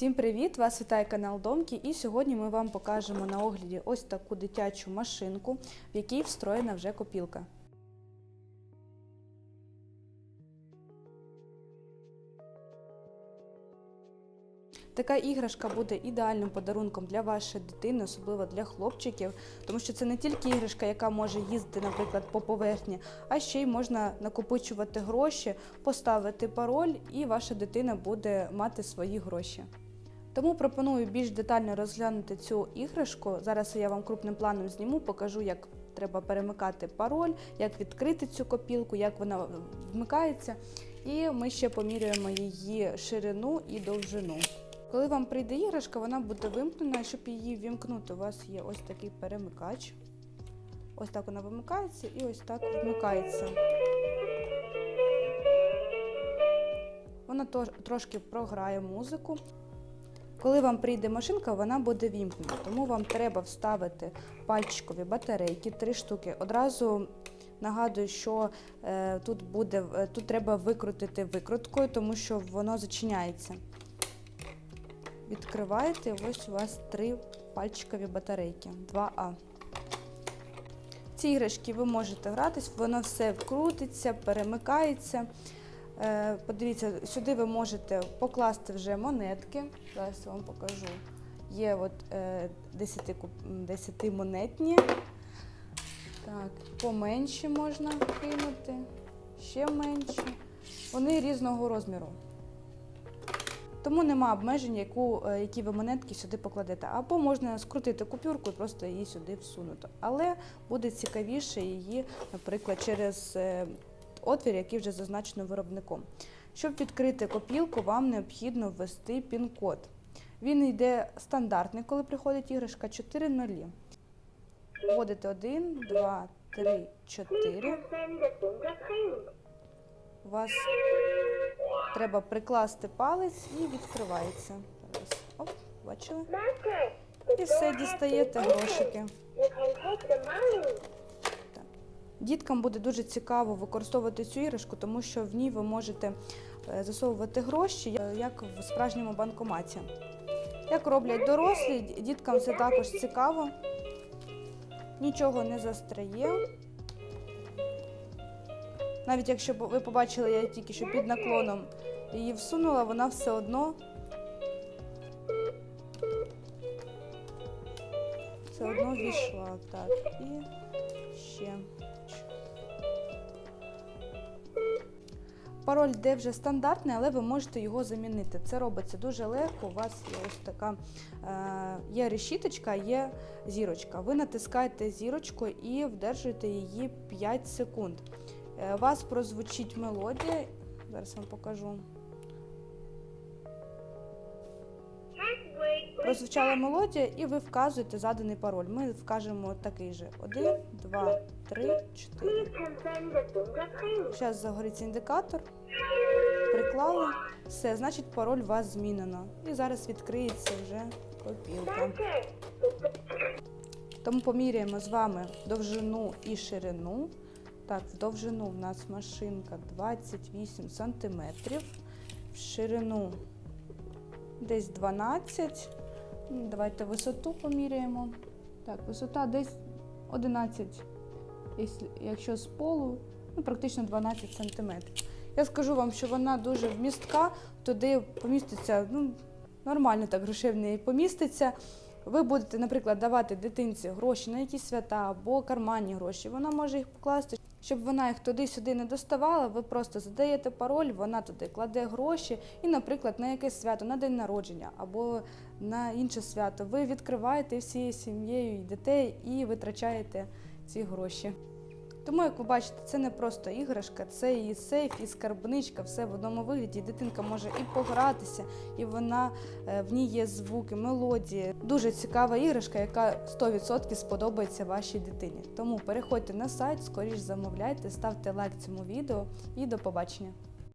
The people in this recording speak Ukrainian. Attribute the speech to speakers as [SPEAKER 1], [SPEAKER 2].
[SPEAKER 1] Всім привіт! Вас вітає канал Домки, і сьогодні ми вам покажемо на огляді ось таку дитячу машинку, в якій встроєна вже копілка. Така іграшка буде ідеальним подарунком для вашої дитини, особливо для хлопчиків, тому що це не тільки іграшка, яка може їздити, наприклад, по поверхні, а ще й можна накопичувати гроші, поставити пароль, і ваша дитина буде мати свої гроші. Тому пропоную більш детально розглянути цю іграшку. Зараз я вам крупним планом зніму, покажу, як треба перемикати пароль, як відкрити цю копілку, як вона вмикається. І ми ще поміряємо її ширину і довжину. Коли вам прийде іграшка, вона буде вимкнена. Щоб її вімкнути, у вас є ось такий перемикач. Ось так вона вимикається і ось так вмикається. Вона трошки програє музику. Коли вам прийде машинка, вона буде вімкнена, тому вам треба вставити пальчикові батарейки, три штуки. Одразу нагадую, що е, тут буде е, тут треба викрутити викруткою, тому що воно зачиняється. Відкриваєте, ось у вас три пальчикові батарейки 2А. Ці іграшки ви можете гратись, воно все крутиться, перемикається. Е, Подивіться, сюди ви можете покласти вже монетки. Зараз я вам покажу. Є от е, 10, куп- 10 монетні. Так, поменші можна кинути, ще менші. Вони різного розміру. Тому нема обмежень, яку, е, які ви монетки сюди покладете. Або можна скрутити купюрку і просто її сюди всунути. Але буде цікавіше її, наприклад, через е, отвір, який вже зазначено виробником. Щоб відкрити копілку, вам необхідно ввести пін-код. Він йде стандартний, коли приходить іграшка 4 нулі. Вводите 1, 2, 3, 4.
[SPEAKER 2] confirm the fingerprint.
[SPEAKER 1] У вас треба прикласти палець і відкривається. Оп, бачили? І все дістаєте грошики. Діткам буде дуже цікаво використовувати цю іграшку, тому що в ній ви можете е, засовувати гроші, е, як в справжньому банкоматі. Як роблять дорослі, діткам це також цікаво. Нічого не застряє. Навіть якщо ви побачили, я тільки що під наклоном її всунула, вона все одно все одно війшла. Так, і ще. Пароль де вже стандартний, але ви можете його замінити. Це робиться дуже легко. У вас є ось така е, є решіточка, є зірочка. Ви натискаєте зірочку і вдержуєте її 5 секунд. Е, у вас прозвучить мелодія. Зараз вам покажу. Прозвучала мелодія, і ви вказуєте заданий пароль. Ми вкажемо такий же: 1, 2, 3, 4.
[SPEAKER 2] Please confirm the fingerprint.
[SPEAKER 1] Зараз загориться індикатор. Приклали. Все, значить пароль у вас змінено. І зараз відкриється вже копілка. Тому поміряємо з вами довжину і ширину. Так, в довжину в нас машинка 28 см, в ширину десь 12. Ну, Давайте висоту поміряємо. Так, висота десь 11, якщо- з полу, ну, практично 12 см. Я скажу вам, що вона дуже вмістка, туди поміститься, ну, нормально так грошей в неї поміститься. Ви будете, наприклад, давати дитинці гроші на якісь свята або карманні гроші. Вона може їх покласти, щоб вона їх туди-сюди не доставала. Ви просто задаєте пароль, вона туди кладе гроші, і, наприклад, на якесь свято, на день народження або на інше свято. Ви відкриваєте всією сім'єю йдете і витрачаєте ці гроші. Тому, як ви бачите, це не просто іграшка, це і сейф, і скарбничка, все в одному вигляді. Дитинка може і погратися, і вона е, в ній є звуки, мелодії. Дуже цікава іграшка, яка 100% сподобається вашій дитині. Тому переходьте на сайт, скоріш замовляйте, ставте лайк цьому відео і до побачення.